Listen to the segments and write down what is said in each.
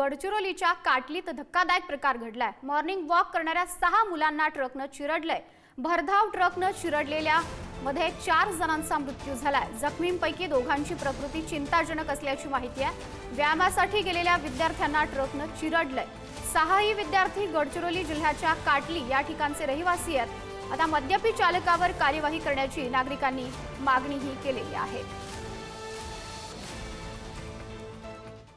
गडचिरोलीच्या काटलीत धक्कादायक प्रकार घडलाय. मॉर्निंग वॉक करणाऱ्या सहा मुलांना ट्रकनं चिरडलंय. भरधाव ट्रकनं चिरडलेल्या मध्ये चार जणांचा मृत्यू झालाय. जखमींपैकी दोघांची प्रकृती चिंताजनक असल्याची माहिती आहे. व्यायामासाठी गेलेल्या विद्यार्थ्यांना ट्रकनं चिरडलंय. सहाही विद्यार्थी गडचिरोली जिल्ह्याच्या काटली या ठिकाणचे रहिवासी आहेत. आता मद्यपी चालकावर कार्यवाही करण्याची नागरिकांनी मागणीही केलेली आहे.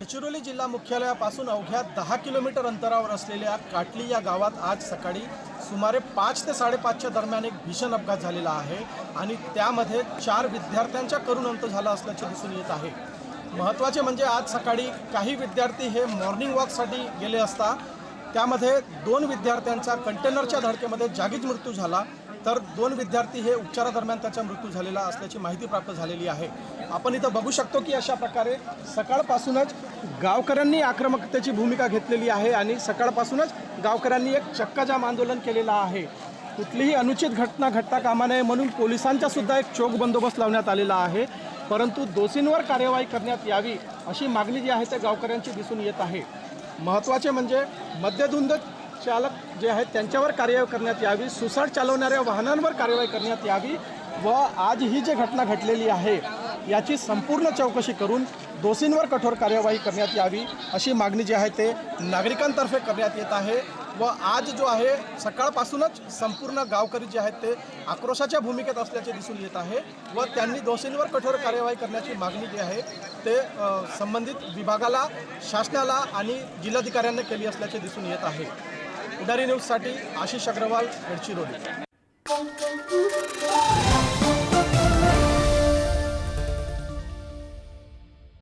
गडचिरोली जिल्हा मुख्यालयापासून अवघ्या दहा किलोमीटर अंतरावर असलेल्या काटली या गावात आज सकाळी सुमारे पाच ते साडेपाचच्या दरम्यान एक भीषण अपघात झालेला आहे आणि त्यामध्ये चार विद्यार्थ्यांच्या करून अंत झाला असल्याचे दिसून येत आहे. महत्त्वाचे म्हणजे आज सकाळी काही विद्यार्थी हे मॉर्निंग वॉकसाठी गेले असता त्यामध्ये दोन विद्यार्थ्यांचा कंटेनरच्या धडकेमध्ये जागीच मृत्यू झाला तर दोन विद्यार्थी हे उपचारादरम्यान त्याचा मृत्यू झालेला असल्याची माहिती प्राप्त झालेली आहे. आपण इथं बघू शकतो की अशा प्रकारे सकाळपासूनच गावकऱ्यांनी आक्रमकतेची भूमिका घेतलेली आहे आणि सकाळपासूनच गावकऱ्यांनी एक चक्काजाम आंदोलन केलेलं आहे. कुठलीही अनुचित घटना घडता कामा नये म्हणून पोलिसांचा सुद्धा एक चोख बंदोबस्त लावण्यात आलेला आहे. परंतु दोषींवर कार्यवाही करण्यात यावी अशी मागणी जी आहे ते गावकऱ्यांची दिसून येत आहे. महत्त्वाचे म्हणजे मद्यधुंद चालक जे आहेत त्यांच्यावर कार्यवाही करण्यात यावी सुसाट चालवणाऱ्या वाहनांवर कार्यवाही करण्यात यावी व आज ही जी घटना घडलेली आहे याची संपूर्ण चौकशी करून दोषींवर कठोर कार्यवाही करण्यात यावी अशी मागणी जी आहे ते नागरिकांतर्फे करण्यात येत आहे व आज जो आहे सकाळपासूनच संपूर्ण गावकरी जे आहेत ते आक्रोशाच्या भूमिकेत असल्याचे दिसून येत आहे व त्यांनी दोषींवर कठोर कार्यवाही करण्याची मागणी जी आहे ते संबंधित विभागाला शासनाला आणि जिल्हाधिकाऱ्यांना केली असल्याचे दिसून येत आहे. उदारी न्यूजसाठी आशिष अग्रवाल गडचिरोली.